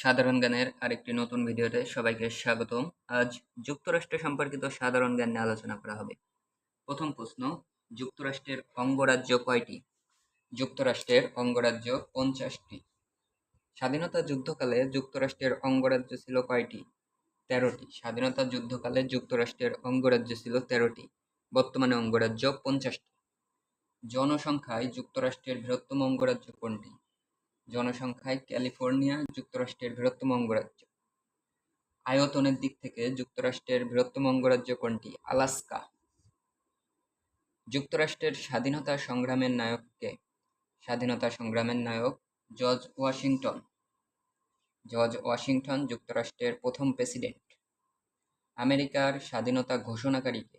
সাধারণ জ্ঞানের আরেকটি নতুন ভিডিওতে সবাইকে স্বাগতম। আজ যুক্তরাষ্ট্র সম্পর্কিত সাধারণ জ্ঞান নিয়ে আলোচনা করা হবে। প্রথম প্রশ্ন, যুক্তরাষ্ট্রের অঙ্গরাজ্য কয়টি? যুক্তরাষ্ট্রের অঙ্গরাজ্য পঞ্চাশটি। স্বাধীনতা যুদ্ধকালে যুক্তরাষ্ট্রের অঙ্গরাজ্য ছিল কয়টি? তেরোটি। স্বাধীনতা যুদ্ধকালে যুক্তরাষ্ট্রের অঙ্গরাজ্য ছিল তেরোটি। বর্তমানে অঙ্গরাজ্য পঞ্চাশটি। জনসংখ্যায় যুক্তরাষ্ট্রের বৃহত্তম অঙ্গরাজ্য কোনটি? জনসংখ্যায় ক্যালিফোর্নিয়া যুক্তরাষ্ট্রের বৃহত্তম অঙ্গরাজ্য। আয়তনের দিক থেকে যুক্তরাষ্ট্রের বৃহত্তম অঙ্গরাজ্য কোনটি? আলাস্কা। যুক্তরাষ্ট্রের স্বাধীনতা সংগ্রামের নায়ক কে? স্বাধীনতা সংগ্রামের নায়ক জর্জ ওয়াশিংটন। জর্জ ওয়াশিংটন যুক্তরাষ্ট্রের প্রথম প্রেসিডেন্ট। আমেরিকার স্বাধীনতা ঘোষণাকারীকে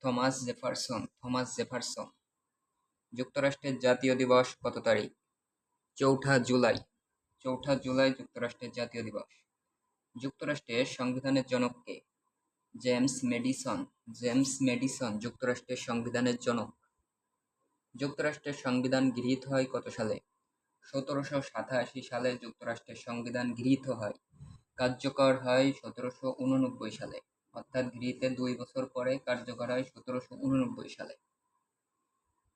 থমাস জেফারসন থমাস জেফারসন। যুক্তরাষ্ট্রের জাতীয় দিবস কত তারিখ? চৌঠা জুলাই চৌঠা জুলাই যুক্তরাষ্ট্রের জাতীয় দিবস। যুক্তরাষ্ট্রের সংবিধানের জনক কে জেমস মেডিসন জেমস মেডিসন যুক্তরাষ্ট্রের সংবিধানের জনক। যুক্তরাষ্ট্রের সংবিধান গৃহীত হয় কত সালে? সতেরোশো সাতাশি সালে যুক্তরাষ্ট্রের সংবিধান গৃহীত হয়। কার্যকর হয় সতেরোশো উননব্বই সালে। অর্থাৎ গৃহীতের দুই বছর পরে কার্যকর হয় সতেরোশো উননব্বই সালে।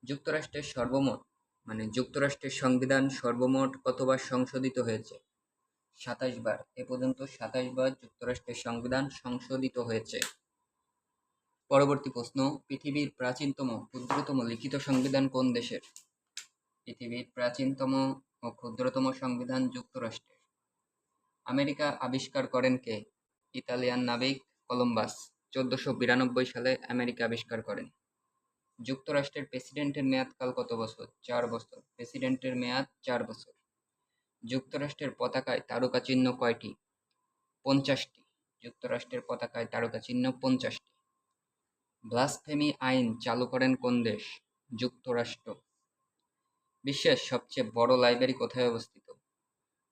যুক্তরাষ্ট্রের সর্বমোট মানে যুক্তরাষ্ট্রের সংবিধান সর্বমোট কতবার সংশোধিত হয়েছে? সাতাশ বার। এ পর্যন্ত সাতাশ বার যুক্তরাষ্ট্রের সংবিধান সংশোধিত হয়েছে। পরবর্তী প্রশ্ন, পৃথিবীর প্রাচীনতম ক্ষুদ্রতম লিখিত সংবিধান কোন দেশের? পৃথিবীর প্রাচীনতম ও ক্ষুদ্রতম সংবিধান যুক্তরাষ্ট্রের। আমেরিকা আবিষ্কার করেন কে? ইতালিয়ান নাবিক কলম্বাস, চোদ্দশো বিরানব্বই সালে আমেরিকা আবিষ্কার করেন। যুক্তরাষ্ট্রের প্রেসিডেন্টের মেয়াদকাল কত বছর? চার বছর। প্রেসিডেন্টের মেয়াদ চার বছর। যুক্তরাষ্ট্রের পতাকায় তারকা চিহ্ন কয়টি? পঞ্চাশটি। যুক্তরাষ্ট্রের পতাকায় তারকা চিহ্ন পঞ্চাশটি। ব্লাসফেমি আইন চালু করেন কোন দেশ? যুক্তরাষ্ট্র। বিশ্বের সবচেয়ে বড় লাইব্রেরি কোথায় অবস্থিত?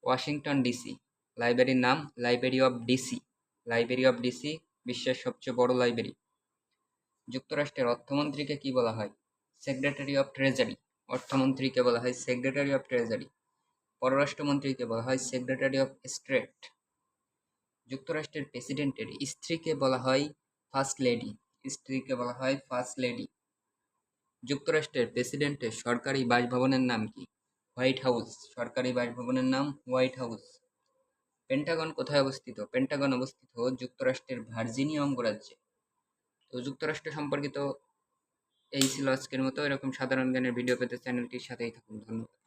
Washington DC. লাইব্রেরির নাম library of DC. Library of DC বিশ্বের সবচেয়ে বড় লাইব্রেরি। যুক্তরাষ্ট্রের অর্থমন্ত্রীকে কি বলা হয়? সেক্রেটারি অফ ট্রেজারি অর্থমন্ত্রীকে বলা হয় সেক্রেটারি অফ ট্রেজারি পররাষ্ট্রমন্ত্রীকে বলা হয় সেক্রেটারি অফ স্টেট যুক্তরাষ্ট্রের প্রেসিডেন্টের স্ত্রীকে বলা হয় ফার্স্ট লেডি স্ত্রীকে বলা হয় ফার্স্ট লেডি যুক্তরাষ্ট্রের প্রেসিডেন্টের সরকারি বাসভবনের নাম কি? হোয়াইট হাউস সরকারি বাসভবনের নাম হোয়াইট হাউস পেন্টাগন কোথায় অবস্থিত? পেন্টাগন অবস্থিত যুক্তরাষ্ট্রের ভার্জিনিয়া অঙ্গরাজ্যে। তো যুক্তরাষ্ট্র সম্পর্কিত এই ছিল আজকের মতো। এরকম সাধারণ জ্ঞানের ভিডিও পেতে চ্যানেলটির সাথেই থাকুন। ধন্যবাদ।